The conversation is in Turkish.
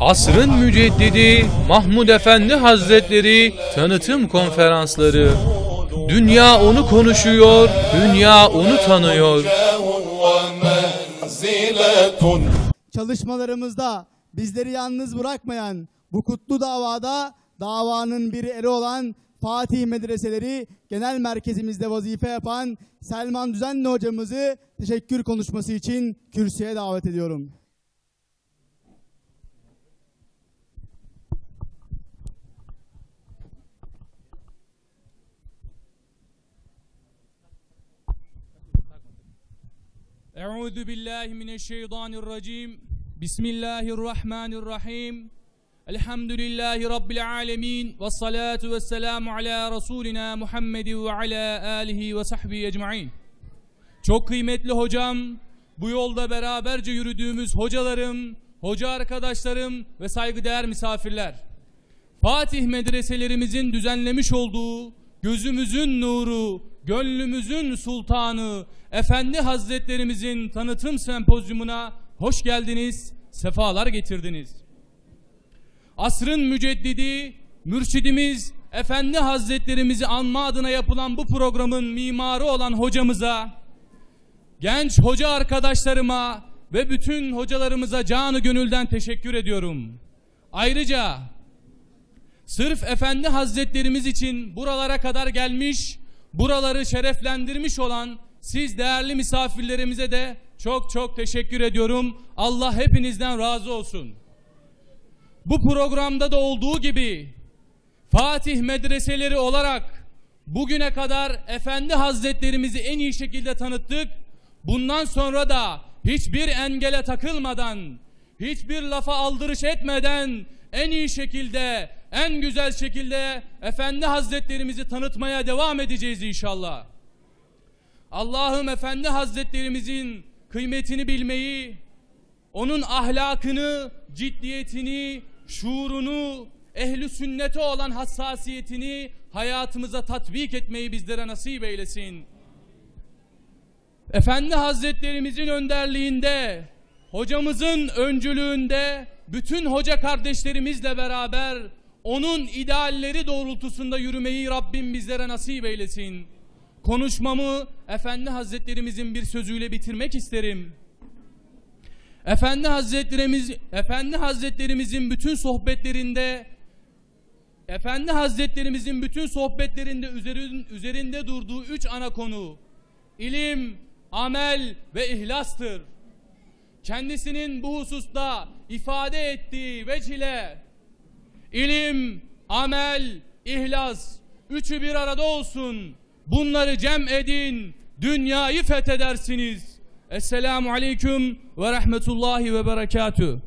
Asrın müceddidi Mahmud Efendi Hazretleri tanıtım konferansları. Dünya onu konuşuyor, dünya onu tanıyor. Çalışmalarımızda bizleri yalnız bırakmayan bu kutlu davada davanın bir eri olan Fatih Medreseleri Genel Merkezimizde vazife yapan Selman Düzenli hocamızı teşekkür konuşması için kürsüye davet ediyorum. Euzu billahi mineşşeytanirracim. Bismillahirrahmanirrahim. Elhamdülillahi rabbil alamin ve salatu vesselamu ala rasulina Muhammed ve ala alihi ve sahbihi ecmaîn. Çok kıymetli hocam, bu yolda beraberce yürüdüğümüz hocalarım, hoca arkadaşlarım ve saygıdeğer misafirler. Fatih medreselerimizin düzenlemiş olduğu gözümüzün nuru, gönlümüzün sultanı, Efendi Hazretlerimizin tanıtım sempozyumuna hoş geldiniz, sefalar getirdiniz. Asrın müceddidi, mürşidimiz, Efendi Hazretlerimizi anma adına yapılan bu programın mimarı olan hocamıza, genç hoca arkadaşlarıma ve bütün hocalarımıza canı gönülden teşekkür ediyorum. Ayrıca sırf Efendi Hazretlerimiz için buralara kadar gelmiş, buraları şereflendirmiş olan siz değerli misafirlerimize de çok çok teşekkür ediyorum. Allah hepinizden razı olsun. Bu programda da olduğu gibi Fatih medreseleri olarak bugüne kadar Efendi Hazretlerimizi en iyi şekilde tanıttık. Bundan sonra da hiçbir engele takılmadan, hiçbir lafa aldırış etmeden en iyi şekilde, en güzel şekilde Efendi Hazretlerimizi tanıtmaya devam edeceğiz inşallah. Allah'ım Efendi Hazretlerimizin kıymetini bilmeyi, onun ahlakını, ciddiyetini, şuurunu, ehli sünnete olan hassasiyetini hayatımıza tatbik etmeyi bizlere nasip eylesin. Efendi Hazretlerimizin önderliğinde, hocamızın öncülüğünde, bütün hoca kardeşlerimizle beraber onun idealleri doğrultusunda yürümeyi Rabbim bizlere nasip eylesin. Konuşmamı Efendi Hazretlerimizin bir sözüyle bitirmek isterim. Efendi Hazretlerimiz Efendi Hazretlerimizin bütün sohbetlerinde Efendi Hazretlerimizin bütün sohbetlerinde üzerin, üzerinde durduğu üç ana konu ilim, amel ve ihlastır. Kendisinin bu hususta ifade ettiği vec ile ilim, amel, ihlas üçü bir arada olsun. Bunları cem edin, dünyayı fethedersiniz. Esselamu aleyküm ve rahmetullahi ve berekatüh.